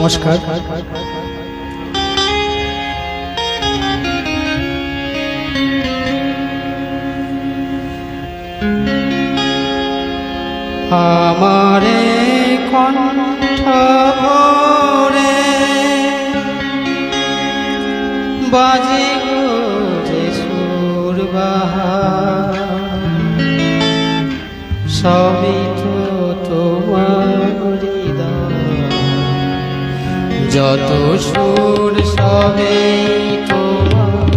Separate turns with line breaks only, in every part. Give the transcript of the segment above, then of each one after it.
নমস্কার। আমারে কণ্ঠ বাজি বাজে যে সুর বাহা। সবই যত সুর সবে তোমার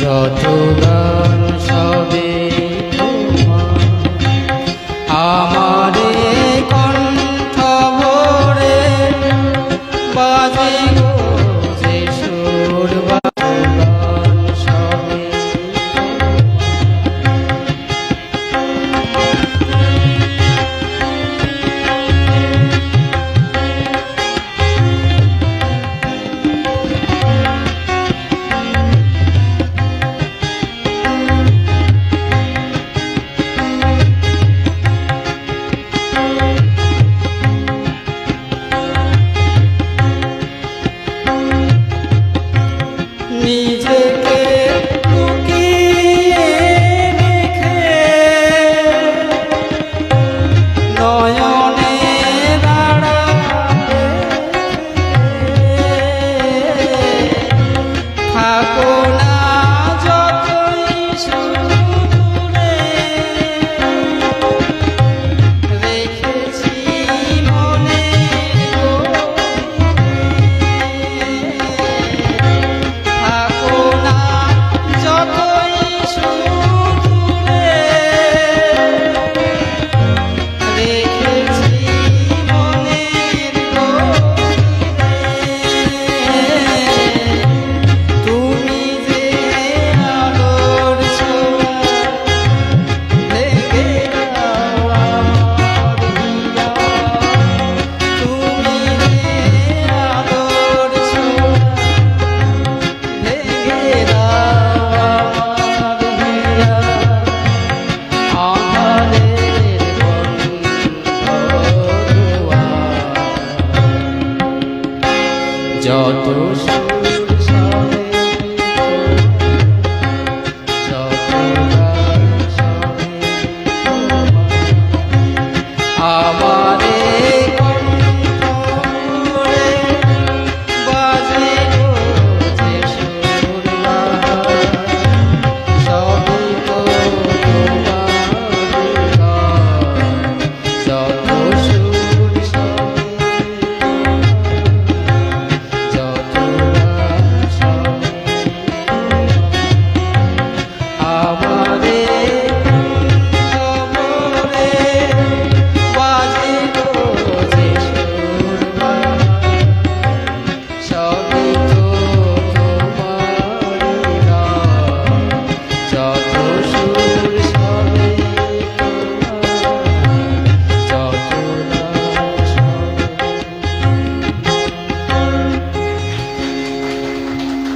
যত গা Deus.